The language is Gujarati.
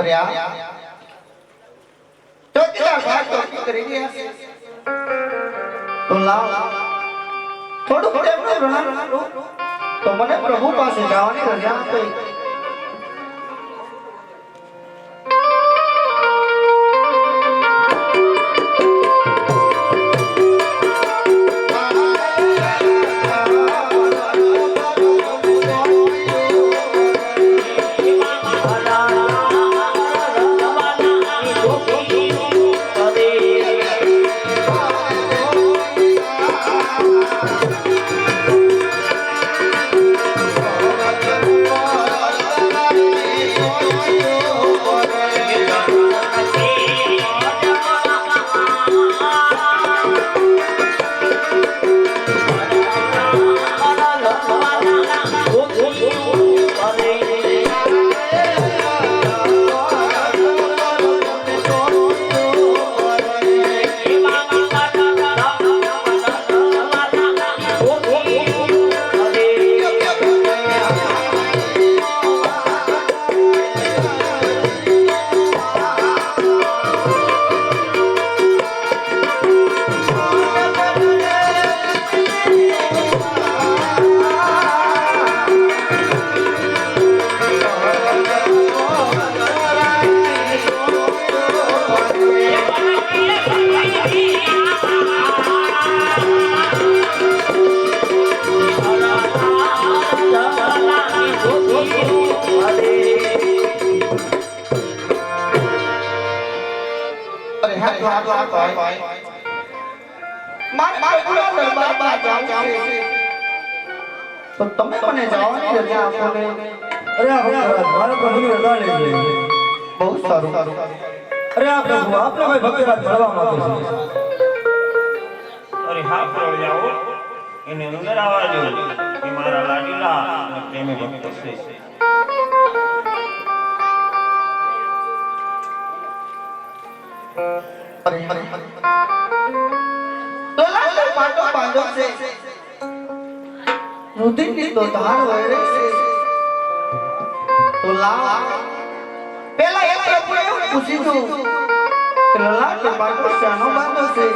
કર્યા તો કેટલા ભાગ તો કરી ગયા? તો લાવ. થોડું પ્રેમ પ્રણામ તો મને પ્રભુ પાસે જવાની રજા આપી. અરે હા તો આ તો તમે મને જવાની રજા આપો ને અરે આ ભક્તરાજ, મારે પ્રભુની રજા લેવી છે. બહુ સારું અરે આ પ્રભુ આપને કોઈ ભક્તરાજ મળવા માંગો છો અરે હા પ્રભુ એને અંદર આવવા દો એ મારા લાડીલા પ્રેમી ભક્ત છે લાલ પાટો છે. રુધિરની તો ધાર વહે છે. તો પેલા એ પ્રભુએ પૂછ્યું કે લલાટ પાટો શાનો બાંધો છે.